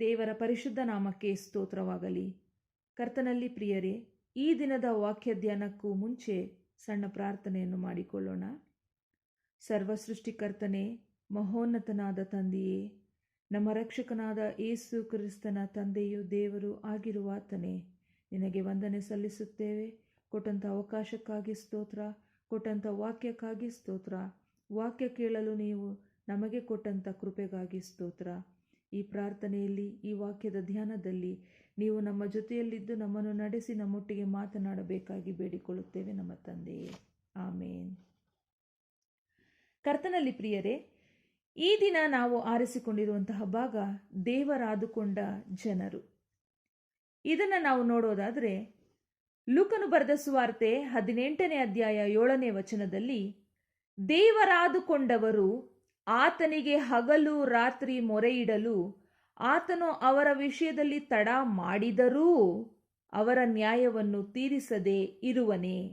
ದೇವರ ಪರಿಶುದ್ಧ ನಾಮಕ್ಕೆ ಸ್ತೋತ್ರವಾಗಲಿ. ಕರ್ತನಲ್ಲಿ ಪ್ರಿಯರೇ, ಈ ದಿನದ ವಾಕ್ಯ ಧ್ಯಾನಕ್ಕೂ ಮುಂಚೆ ಸಣ್ಣ ಪ್ರಾರ್ಥನೆಯನ್ನು ಮಾಡಿಕೊಳ್ಳೋಣ. ಸರ್ವ ಸೃಷ್ಟಿಕರ್ತನೆ ಮಹೋನ್ನತನಾದ ತಂದೆಯೇ, ನಮ್ಮ ರಕ್ಷಕನಾದ ಏಸು ಕ್ರಿಸ್ತನ ತಂದೆಯು ದೇವರು ಆಗಿರುವಾತನೇ, ನಿನಗೆ ವಂದನೆ ಸಲ್ಲಿಸುತ್ತೇವೆ. ಕೊಟ್ಟಂಥ ಅವಕಾಶಕ್ಕಾಗಿ ಸ್ತೋತ್ರ, ಕೊಟ್ಟಂಥ ವಾಕ್ಯಕ್ಕಾಗಿ ಸ್ತೋತ್ರ. ವಾಕ್ಯ ಕೇಳಲು ನೀವು ನಮಗೆ ಕೊಟ್ಟಂಥ ಕೃಪೆಗಾಗಿ ಸ್ತೋತ್ರ. ಈ ಪ್ರಾರ್ಥನೆಯಲ್ಲಿ, ಈ ವಾಕ್ಯದ ಧ್ಯಾನದಲ್ಲಿ ನೀವು ನಮ್ಮ ಜೊತೆಯಲ್ಲಿದ್ದು ನಮ್ಮನ್ನು ನಡೆಸಿ ನಮ್ಮೊಟ್ಟಿಗೆ ಮಾತನಾಡಬೇಕಾಗಿ ಬೇಡಿಕೊಳ್ಳುತ್ತೇವೆ ನಮ್ಮ ತಂದೆಯೇ. ಆಮೇನ್. ಕರ್ತನಲ್ಲಿ ಪ್ರಿಯರೇ, ಈ ದಿನ ನಾವು ಆರಿಸಿಕೊಂಡಿರುವಂತಹ ಭಾಗ ದೇವರಾದುಕೊಂಡ ಜನರು. ಇದನ್ನು ನಾವು ನೋಡೋದಾದರೆ, ಲೂಕನು ಬರೆದ ಸುವಾರ್ತೆ ಹದಿನೆಂಟನೇ ಅಧ್ಯಾಯ ಏಳನೇ ವಚನದಲ್ಲಿ, ದೇವರಾದುಕೊಂಡವರು ಆತನಿಗೆ ಹಗಲು ರಾತ್ರಿ ಮೊರೆಯಿಡಲು ಆತನು ಅವರ ವಿಷಯದಲ್ಲಿ ತಡ ಮಾಡಿದರೂ ಅವರ ನ್ಯಾಯವನ್ನು ತೀರಿಸದೆ ಇರುವನೇ.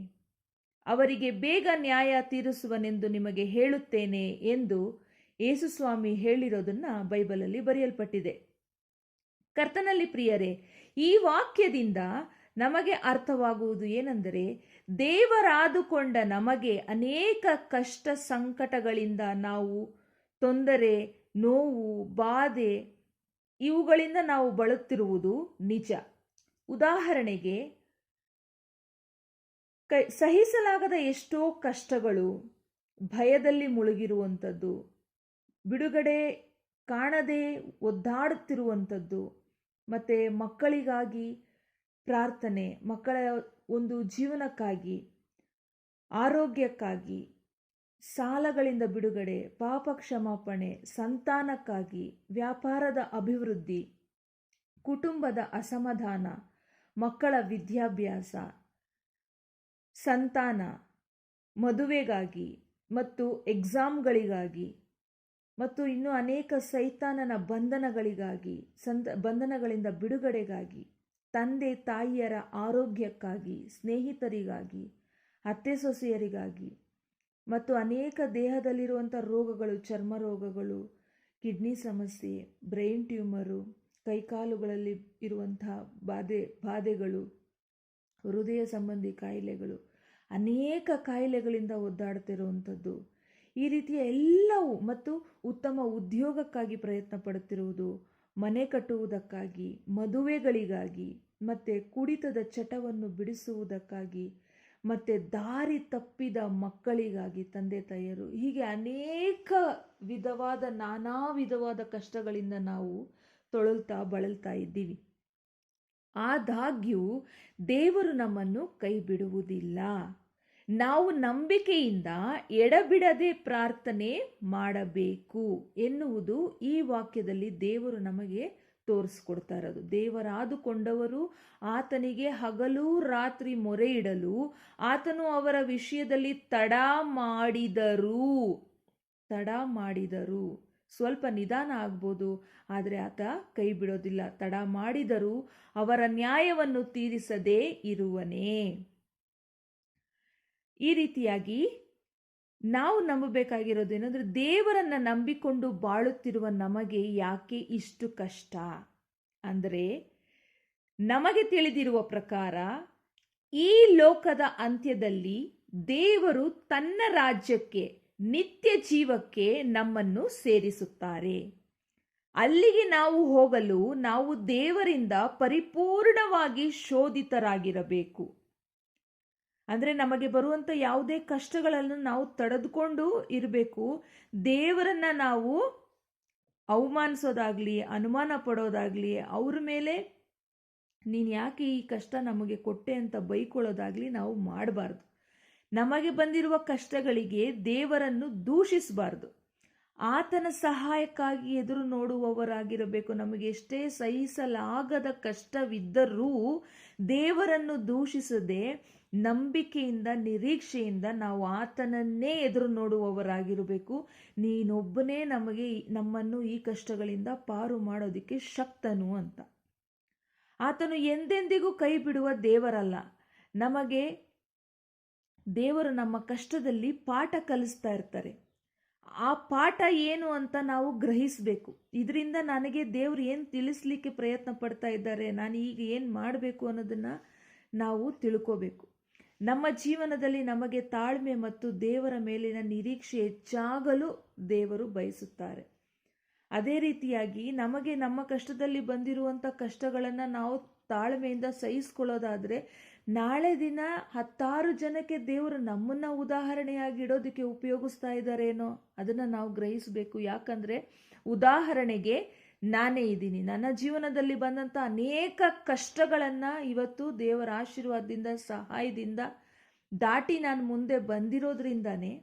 ಅವರಿಗೆ ಬೇಗ ನ್ಯಾಯ ತೀರಿಸುವನೆಂದು ನಿಮಗೆ ಹೇಳುತ್ತೇನೆ ಎಂದು ಯೇಸುಸ್ವಾಮಿ ಹೇಳಿರೋದನ್ನು ಬೈಬಲಲ್ಲಿ ಬರೆಯಲ್ಪಟ್ಟಿದೆ. ಕರ್ತನಲ್ಲಿ ಪ್ರಿಯರೇ, ಈ ವಾಕ್ಯದಿಂದ ನಮಗೆ ಅರ್ಥವಾಗುವುದು ಏನೆಂದರೆ, ದೇವರಾದುಕೊಂಡ ನಮಗೆ ಅನೇಕ ಕಷ್ಟ ಸಂಕಟಗಳಿಂದ ನಾವು ತೊಂದರೆ, ನೋವು, ಬಾಧೆ ಇವುಗಳಿಂದ ನಾವು ಬಳಲುತ್ತಿರುವುದು ನಿಜ. ಉದಾಹರಣೆಗೆ, ಕೈ, ಸಹಿಸಲಾಗದ ಎಷ್ಟೋ ಕಷ್ಟಗಳು ಭಯದಲ್ಲಿ ಮುಳುಗಿರುವಂಥದ್ದು, ಬಿಡುಗಡೆ ಕಾಣದೆ ಒದ್ದಾಡುತ್ತಿರುವಂಥದ್ದು, ಮತ್ತು ಮಕ್ಕಳಿಗಾಗಿ ಪ್ರಾರ್ಥನೆ, ಮಕ್ಕಳ ಒಂದು ಜೀವನಕ್ಕಾಗಿ, ಆರೋಗ್ಯಕ್ಕಾಗಿ ಸಾಲಗಳಿಂದ ಬಿಡುಗಡೆ ಪಾಪ ಕ್ಷಮಾಪಣೆ ಸಂತಾನಕ್ಕಾಗಿ, ವ್ಯಾಪಾರದ ಅಭಿವೃದ್ಧಿ, ಕುಟುಂಬದ ಅಸಮಾಧಾನ, ಮಕ್ಕಳ ವಿದ್ಯಾಭ್ಯಾಸ, ಸಂತಾನ, ಮದುವೆಗಾಗಿ ಮತ್ತು ಎಕ್ಸಾಮ್ಗಳಿಗಾಗಿ ಮತ್ತು ಇನ್ನು ಅನೇಕ ಸೈತಾನನ ಬಂಧನಗಳಿಗಾಗಿ, ಸಂತ, ಬಂಧನಗಳಿಂದ ಬಿಡುಗಡೆಗಾಗಿ, ತಂದೆ, ತಾಯಿಯರ ಆರೋಗ್ಯಕ್ಕಾಗಿ, ಸ್ನೇಹಿತರಿಗಾಗಿ, ಅತ್ತೆ, ಸೊಸೆಯರಿಗಾಗಿ ಮತ್ತು ಅನೇಕ ದೇಹದಲ್ಲಿರುವಂಥ ರೋಗಗಳು, ಚರ್ಮ ರೋಗಗಳು, ಕಿಡ್ನಿ ಸಮಸ್ಯೆ, ಬ್ರೈನ್ ಟ್ಯೂಮರು ಕೈಕಾಲುಗಳಲ್ಲಿ ಇರುವಂಥ ಬಾಧೆ, ಬಾಧೆಗಳು, ಹೃದಯ ಸಂಬಂಧಿ ಕಾಯಿಲೆಗಳು, ಅನೇಕ ಕಾಯಿಲೆಗಳಿಂದ ಒದ್ದಾಡ್ತಿರುವಂಥದ್ದು. ಈ ರೀತಿಯ ಎಲ್ಲವೂ ಮತ್ತು ಉತ್ತಮ ಉದ್ಯೋಗಕ್ಕಾಗಿ ಪ್ರಯತ್ನ ಪಡುತ್ತಿರುವುದು, ಮನೆ ಕಟ್ಟುವುದಕ್ಕಾಗಿ, ಮದುವೆಗಳಿಗಾಗಿ, ಮತ್ತು ಕುಡಿತದ ಚಟವನ್ನು ಬಿಡಿಸುವುದಕ್ಕಾಗಿ ಮತ್ತು ದಾರಿ ತಪ್ಪಿದ ಮಕ್ಕಳಿಗಾಗಿ ತಂದೆ ತಾಯಿಯರು ಹೀಗೆ ಅನೇಕ ವಿಧವಾದ, ನಾನಾ ವಿಧವಾದ ಕಷ್ಟಗಳಿಂದ ನಾವು ತೊಳಲ್ತಾ ಬಳಲ್ತಾ ಇದ್ದೀವಿ. ಆದಾಗ್ಯೂ ದೇವರು ನಮ್ಮನ್ನು ಕೈ ಬಿಡುವುದಿಲ್ಲ ನಾವು ನಂಬಿಕೆಯಿಂದ ಎಡಬಿಡದೆ ಪ್ರಾರ್ಥನೆ ಮಾಡಬೇಕು ಎನ್ನುವುದು ಈ ವಾಕ್ಯದಲ್ಲಿ ದೇವರು ನಮಗೆ ತೋರಿಸ್ಕೊಡ್ತಾ ಇರೋದು ದೇವರಾದುಕೊಂಡವರು ಆತನಿಗೆ ಹಗಲು ರಾತ್ರಿ ಮೊರೆ ಇಡಲು ಆತನು ಅವರ ವಿಷಯದಲ್ಲಿ ತಡ ಮಾಡಿದರು. ತಡ ಮಾಡಿದರು. ಸ್ವಲ್ಪ ನಿಧಾನ ಆಗ್ಬೋದು, ಆದರೆ ಆತ ಕೈ ಬಿಡೋದಿಲ್ಲ. ತಡ ಮಾಡಿದರೂ ಅವರ ನ್ಯಾಯವನ್ನು ತೀರಿಸದೇ ಇರುವನೇ. ಈ ರೀತಿಯಾಗಿ ನಾವು ನಂಬಬೇಕಾಗಿರೋದು ಏನಂದ್ರೆ ದೇವರನ್ನ ನಂಬಿಕೊಂಡು ಬಾಳುತ್ತಿರುವ ನಮಗೆ ಯಾಕೆ ಇಷ್ಟು ಕಷ್ಟ? ಅಂದರೆ ನಮಗೆ ತಿಳಿದಿರುವ ಪ್ರಕಾರ ಈ ಲೋಕದ ಅಂತ್ಯದಲ್ಲಿ ದೇವರು ತನ್ನ ರಾಜ್ಯಕ್ಕೆ, ನಿತ್ಯ ಜೀವಕ್ಕೆ ನಮ್ಮನ್ನು ಸೇರಿಸುತ್ತಾರೆ. ಅಲ್ಲಿಗೆ ನಾವು ಹೋಗಲು ನಾವು ದೇವರಿಂದ ಪರಿಪೂರ್ಣವಾಗಿ ಶೋಧಿತರಾಗಿರಬೇಕು. ಅಂದರೆ ನಮಗೆ ಬರುವಂಥ ಯಾವುದೇ ಕಷ್ಟಗಳನ್ನು ನಾವು ತಡೆದುಕೊಂಡು ಇರಬೇಕು. ದೇವರನ್ನ ನಾವು ಅವಮಾನಿಸೋದಾಗಲಿ, ಅನುಮಾನ ಪಡೋದಾಗಲಿ, ಅವ್ರ ಮೇಲೆ ನೀನು ಯಾಕೆ ಈ ಕಷ್ಟ ನಮಗೆ ಕೊಟ್ಟೆ ಅಂತ ಬೈಕೊಳ್ಳೋದಾಗಲಿ ನಾವು ಮಾಡಬಾರ್ದು. ನಮಗೆ ಬಂದಿರುವ ಕಷ್ಟಗಳಿಗೆ ದೇವರನ್ನು ದೂಷಿಸಬಾರ್ದು. ಆತನ ಸಹಾಯಕ್ಕಾಗಿ ಎದುರು ನೋಡುವವರಾಗಿರಬೇಕು. ನಮಗೆ ಎಷ್ಟೇ ಸಹಿಸಲಾಗದ ಕಷ್ಟವಿದ್ದರೂ ದೇವರನ್ನು ದೂಷಿಸದೆ ನಂಬಿಕೆಯಿಂದ, ನಿರೀಕ್ಷೆಯಿಂದ ನಾವು ಆತನನ್ನೇ ಎದುರು ನೋಡುವವರಾಗಿರಬೇಕು. ನೀನೊಬ್ಬನೇ ನಮಗೆ ನಮ್ಮನ್ನು ಈ ಕಷ್ಟಗಳಿಂದ ಪಾರು ಮಾಡೋದಕ್ಕೆ ಶಕ್ತನು ಅಂತ. ಆತನು ಎಂದೆಂದಿಗೂ ಕೈ ಬಿಡುವ ದೇವರಲ್ಲ. ನಮಗೆ ದೇವರು ನಮ್ಮ ಕಷ್ಟದಲ್ಲಿ ಪಾಠ ಕಲಿಸ್ತಾ ಇರ್ತಾರೆ. ಆ ಪಾಠ ಏನು ಅಂತ ನಾವು ಗ್ರಹಿಸಬೇಕು. ಇದರಿಂದ ನನಗೆ ದೇವರು ಏನು ತಿಳಿಸ್ಲಿಕ್ಕೆ ಪ್ರಯತ್ನ ಪಡ್ತಾ ಇದ್ದಾರೆ, ನಾನು ಈಗ ಏನು ಮಾಡಬೇಕು ಅನ್ನೋದನ್ನು ನಾವು ತಿಳ್ಕೋಬೇಕು. ನಮ್ಮ ಜೀವನದಲ್ಲಿ ನಮಗೆ ತಾಳ್ಮೆ ಮತ್ತು ದೇವರ ಮೇಲಿನ ನಿರೀಕ್ಷೆ ಹೆಚ್ಚಾಗಲು ದೇವರು ಬಯಸುತ್ತಾರೆ. ಅದೇ ರೀತಿಯಾಗಿ ನಮಗೆ ನಮ್ಮ ಕಷ್ಟದಲ್ಲಿ ಬಂದಿರುವಂಥ ಕಷ್ಟಗಳನ್ನು ನಾವು ತಾಳ್ಮೆಯಿಂದ ಸಹಿಸ್ಕೊಳ್ಳೋದಾದರೆ, ನಾಳೆ ದಿನ ಹತ್ತಾರು ಜನಕ್ಕೆ ದೇವರು ನಮ್ಮನ್ನು ಉದಾಹರಣೆಯಾಗಿ ಇಡೋದಕ್ಕೆ ಉಪಯೋಗಿಸ್ತಾ ಇದ್ದಾರೇನೋ ಅದನ್ನು ನಾವು ಗ್ರಹಿಸಬೇಕು. ಯಾಕಂದರೆ, ಉದಾಹರಣೆಗೆ ನಾನೇ ಇದ್ದೀನಿ. ನನ್ನ ಜೀವನದಲ್ಲಿ ಬಂದಂಥ ಅನೇಕ ಕಷ್ಟಗಳನ್ನು ಇವತ್ತು ದೇವರ ಆಶೀರ್ವಾದದಿಂದ, ಸಹಾಯದಿಂದ ದಾಟಿ ನಾನು ಮುಂದೆ ಬಂದಿರೋದ್ರಿಂದನೇ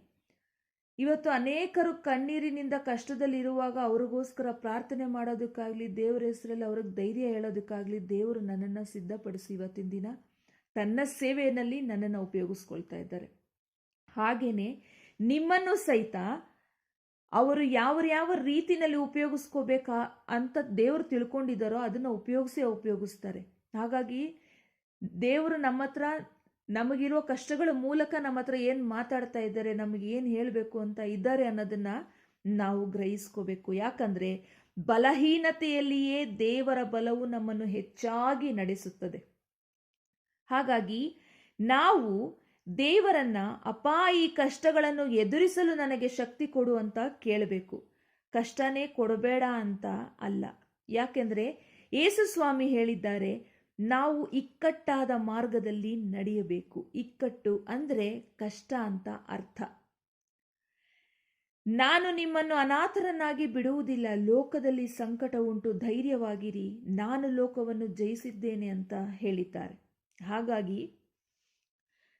ಇವತ್ತು ಅನೇಕರು ಕಣ್ಣೀರಿನಿಂದ ಕಷ್ಟದಲ್ಲಿರುವಾಗ ಅವ್ರಿಗೋಸ್ಕರ ಪ್ರಾರ್ಥನೆ ಮಾಡೋದಕ್ಕಾಗಲಿ, ದೇವರ ಹೆಸರಲ್ಲಿ ಅವ್ರಿಗೆ ಧೈರ್ಯ ಹೇಳೋದಕ್ಕಾಗಲಿ ದೇವರು ನನ್ನನ್ನು ಸಿದ್ಧಪಡಿಸಿ ಇವತ್ತಿನ ದಿನ ತನ್ನ ಸೇವೆಯಲ್ಲಿ ನನ್ನನ್ನು ಉಪಯೋಗಿಸ್ಕೊಳ್ತಾ ಇದ್ದಾರೆ. ಹಾಗೆಯೇ ನಿಮ್ಮನ್ನು ಸಹಿತ ಅವರು ಯಾವ ಯಾವ ರೀತಿನಲ್ಲಿ ಉಪಯೋಗಿಸ್ಕೋಬೇಕಾ ಅಂತ ದೇವರು ತಿಳ್ಕೊಂಡಿದ್ದಾರೋ ಅದನ್ನು ಉಪಯೋಗಿಸಿ ಉಪಯೋಗಿಸ್ತಾರೆ. ಹಾಗಾಗಿ ದೇವರು ನಮ್ಮ ಹತ್ರ ನಮಗಿರುವ ಕಷ್ಟಗಳ ಮೂಲಕ ನಮ್ಮ ಹತ್ರ ಏನು ಮಾತಾಡ್ತಾ ಇದ್ದಾರೆ, ನಮಗೆ ಏನು ಹೇಳಬೇಕು ಅಂತ ಇದ್ದಾರೆ ಅನ್ನೋದನ್ನು ನಾವು ಗ್ರಹಿಸ್ಕೋಬೇಕು. ಯಾಕಂದರೆ ಬಲಹೀನತೆಯಲ್ಲಿಯೇ ದೇವರ ಬಲವು ನಮ್ಮನ್ನು ಹೆಚ್ಚಾಗಿ ನಡೆಸುತ್ತದೆ. ಹಾಗಾಗಿ ನಾವು ದೇವರನ್ನ ಅಪ್ಪ ಈ ಕಷ್ಟಗಳನ್ನು ಎದುರಿಸಲು ನನಗೆ ಶಕ್ತಿ ಕೊಡು ಅಂತ ಕೇಳಬೇಕು. ಕಷ್ಟನೇ ಕೊಡಬೇಡ ಅಂತ ಅಲ್ಲ. ಯಾಕೆಂದರೆ ಯೇಸು ಸ್ವಾಮಿ ಹೇಳಿದ್ದಾರೆ, ನಾವು ಇಕ್ಕಟ್ಟಾದ ಮಾರ್ಗದಲ್ಲಿ ನಡೆಯಬೇಕು. ಇಕ್ಕಟ್ಟು ಅಂದರೆ ಕಷ್ಟ ಅಂತ ಅರ್ಥ. ನಾನು ನಿಮ್ಮನ್ನು ಅನಾಥರನ್ನಾಗಿ ಬಿಡುವುದಿಲ್ಲ. ಲೋಕದಲ್ಲಿ ಸಂಕಟ ಉಂಟು, ಧೈರ್ಯವಾಗಿರಿ. ನಾನು ಲೋಕವನ್ನು ಜಯಿಸಿದ್ದೇನೆ ಅಂತ ಹೇಳಿದ್ದಾರೆ. ಹಾಗಾಗಿ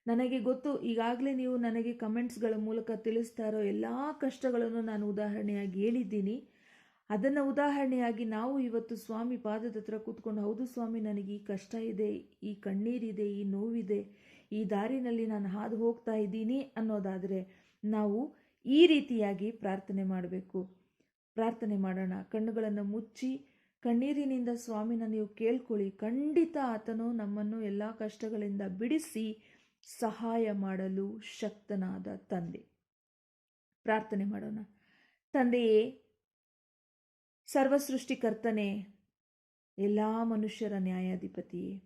ನನಗೆ ಗೊತ್ತು, ಈಗಾಗಲೇ ನೀವು ನನಗೆ ಕಮೆಂಟ್ಸ್ಗಳ ಮೂಲಕ ತಿಳಿಸ್ತಾ ಇರೋ ಎಲ್ಲ ಕಷ್ಟಗಳನ್ನು ನಾನು ಉದಾಹರಣೆಯಾಗಿ ಹೇಳಿದ್ದೀನಿ. ಅದನ್ನು ಉದಾಹರಣೆಯಾಗಿ ನಾವು ಇವತ್ತು ಸ್ವಾಮಿ ಪಾದದ ಹತ್ರ ಕೂತ್ಕೊಂಡು, ಹೌದು ಸ್ವಾಮಿ, ನನಗೆ ಈ ಕಷ್ಟ ಇದೆ, ಈ ಕಣ್ಣೀರಿದೆ, ಈ ನೋವಿದೆ, ಈ ದಾರಿನಲ್ಲಿ ನಾನು ಹಾದು ಹೋಗ್ತಾ ಇದ್ದೀನಿ ಅನ್ನೋದಾದರೆ ನಾವು ಈ ರೀತಿಯಾಗಿ ಪ್ರಾರ್ಥನೆ ಮಾಡಬೇಕು. ಪ್ರಾರ್ಥನೆ ಮಾಡೋಣ. ಕಣ್ಣುಗಳನ್ನು ಮುಚ್ಚಿ, ಕಣ್ಣೀರಿನಿಂದ ಸ್ವಾಮಿನ ನೀವು ಕೇಳ್ಕೊಳ್ಳಿ. ಖಂಡಿತ ಆತನು ನಮ್ಮನ್ನು ಎಲ್ಲ ಕಷ್ಟಗಳಿಂದ ಬಿಡಿಸಿ ಸಹಾಯ ಮಾಡಲು ಶಕ್ತನಾದ ತಂದೆ. ಪ್ರಾರ್ಥನೆ ಮಾಡೋಣ. ತಂದೆಯೇ, ಸರ್ವಸೃಷ್ಟಿಕರ್ತನೆ, ಎಲ್ಲ ಮನುಷ್ಯರ ನ್ಯಾಯಾಧಿಪತಿಯೇ,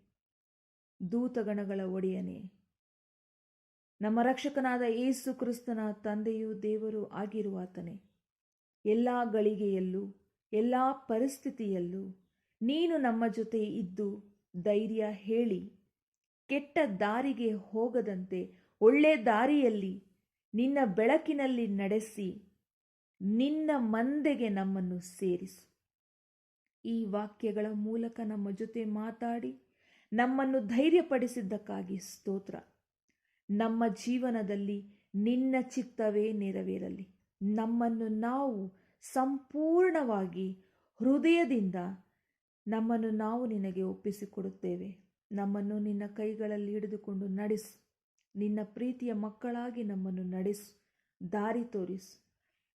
ದೂತಗಣಗಳ ಒಡೆಯನೇ, ನಮ್ಮ ರಕ್ಷಕನಾದ ಏಸು ಕ್ರಿಸ್ತನ ತಂದೆಯೂ ದೇವರು ಆಗಿರುವಾತನೇ, ಎಲ್ಲ ಗಳಿಗೆಯಲ್ಲೂ, ಎಲ್ಲ ಪರಿಸ್ಥಿತಿಯಲ್ಲೂ, ನೀನು ನಮ್ಮ ಜೊತೆ ಇದ್ದು ಧೈರ್ಯ ಹೇಳಿ. ಕೆಟ್ಟ ದಾರಿಗೆ ಹೋಗದಂತೆ ಒಳ್ಳೆ ದಾರಿಯಲ್ಲಿ ನಿನ್ನ ಬೆಳಕಿನಲ್ಲಿ ನಡೆಸಿ ನಿನ್ನ ಮಂದೆಗೆ ನಮ್ಮನ್ನು ಸೇರಿಸು. ಈ ವಾಕ್ಯಗಳ ಮೂಲಕ ನಮ್ಮ ಜೊತೆ ಮಾತಾಡಿ ನಮ್ಮನ್ನು ಧೈರ್ಯಪಡಿಸಿದ್ದಕ್ಕಾಗಿ ಸ್ತೋತ್ರ. ನಮ್ಮ ಜೀವನದಲ್ಲಿ ನಿನ್ನ ಚಿತ್ತವೇ ನೆರವೇರಲಿ. ನಮ್ಮನ್ನು ನಾವು ಸಂಪೂರ್ಣವಾಗಿ ಹೃದಯದಿಂದ ನಮ್ಮನ್ನು ನಾವು ನಿನಗೆ ಒಪ್ಪಿಸಿಕೊಡುತ್ತೇವೆ. ನಮ್ಮನ್ನು ನಿನ್ನ ಕೈಗಳಲ್ಲಿ ಹಿಡಿದುಕೊಂಡು ನಡೆಸು. ನಿನ್ನ ಪ್ರೀತಿಯ ಮಕ್ಕಳಾಗಿ ನಮ್ಮನ್ನು ನಡೆಸು. ದಾರಿ ತೋರಿಸು.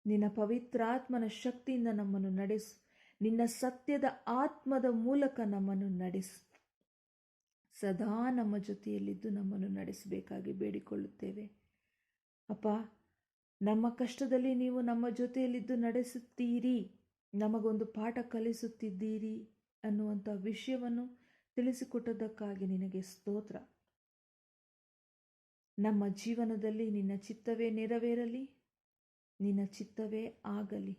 ನಿನ್ನ ಪವಿತ್ರಾತ್ಮನ ಶಕ್ತಿಯಿಂದ ನಮ್ಮನ್ನು ನಡೆಸು. ನಿನ್ನ ಸತ್ಯದ ಆತ್ಮದ ಮೂಲಕ ನಮ್ಮನ್ನು ನಡೆಸು. ಸದಾ ನಮ್ಮ ಜೊತೆಯಲ್ಲಿದ್ದು ನಮ್ಮನ್ನು ನಡೆಸಬೇಕಾಗಿ ಬೇಡಿಕೊಳ್ಳುತ್ತೇವೆ. ಅಪ್ಪ, ನಮ್ಮ ಕಷ್ಟದಲ್ಲಿ ನೀವು ನಮ್ಮ ಜೊತೆಯಲ್ಲಿದ್ದು ನಡೆಸುತ್ತೀರಿ. ನಮಗೊಂದು ಪಾಠ ಕಲಿಸುತ್ತಿದ್ದೀರಿ ಅನ್ನುವಂಥ ವಿಷಯವನ್ನು ತಿಳಿಸಿಕೊಟ್ಟದ್ದಕ್ಕಾಗಿ ನಿನಗೆ ಸ್ತೋತ್ರ. ನಮ್ಮ ಜೀವನದಲ್ಲಿ ನಿನ್ನ ಚಿತ್ತವೇ ನೆರವೇರಲಿ, ನಿನ್ನ ಚಿತ್ತವೇ ಆಗಲಿ.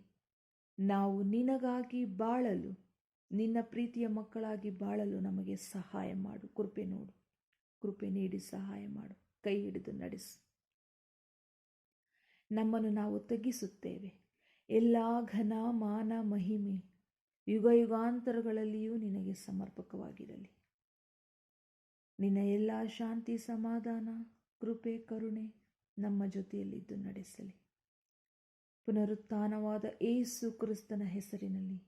ನಾವು ನಿನಗಾಗಿ ಬಾಳಲು, ನಿನ್ನ ಪ್ರೀತಿಯ ಮಕ್ಕಳಾಗಿ ಬಾಳಲು ನಮಗೆ ಸಹಾಯ ಮಾಡು. ಕೃಪೆ ನೋಡು. ಕೃಪೆ ನೀಡಿ ಸಹಾಯ ಮಾಡು. ಕೈ ಹಿಡಿದು ನಡೆಸು. ನಮ್ಮನ್ನು ನಾವು ತಗ್ಗಿಸುತ್ತೇವೆ. ಎಲ್ಲ ಘನ, ಮಾನ, ಮಹಿಮೆ ಯುಗ ಯುಗಾಂತರಗಳಲ್ಲಿಯೂ ನಿನಗೆ ಸಮರ್ಪಕವಾಗಿರಲಿ. ನಿನ್ನ ಎಲ್ಲ ಶಾಂತಿ, ಸಮಾಧಾನ, ಕೃಪೆ, ಕರುಣೆ ನಮ್ಮ ಜೊತೆಯಲ್ಲಿದ್ದು ನಡೆಸಲಿ. ಪುನರುತ್ಥಾನವಾದ ಏಸು ಕ್ರಿಸ್ತನ ಹೆಸರಿನಲ್ಲಿ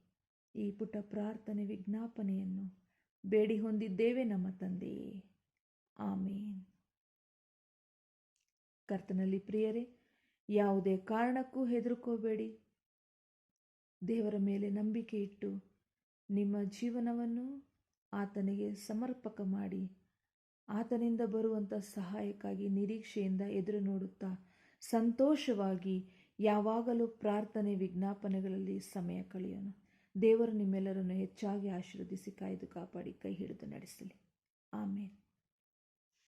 ಈ ಪುಟ ಪ್ರಾರ್ಥನೆ ವಿಜ್ಞಾಪನೆಯನ್ನು ಬೇಡಿ ಹೊಂದಿದ್ದೇವೆ ನಮ್ಮ ತಂದೆಯೇ. ಆಮೇನ್. ಕರ್ತನಲ್ಲಿ ಪ್ರಿಯರೇ, ಯಾವುದೇ ಕಾರಣಕ್ಕೂ ಹೆದರ್ಕೋಬೇಡಿ. ದೇವರ ಮೇಲೆ ನಂಬಿಕೆ ಇಟ್ಟು ನಿಮ್ಮ ಜೀವನವನ್ನು ಆತನಿಗೆ ಸಮರ್ಪಕ ಮಾಡಿ, ಆತನಿಂದ ಬರುವಂಥ ಸಹಾಯಕ್ಕಾಗಿ ನಿರೀಕ್ಷೆಯಿಂದ ಎದುರು ನೋಡುತ್ತಾ ಸಂತೋಷವಾಗಿ ಯಾವಾಗಲೂ ಪ್ರಾರ್ಥನೆ ವಿಜ್ಞಾಪನೆಗಳಲ್ಲಿ ಸಮಯ ಕಳೆಯೋಣ. ದೇವರು ನಿಮ್ಮೆಲ್ಲರನ್ನು ಹೆಚ್ಚಾಗಿ ಆಶೀರ್ವದಿಸಿ ಕಾಯ್ದು ಕಾಪಾಡಿ ಕೈ ಹಿಡಿದು ನಡೆಸಲಿ. ಆಮೇಲೆ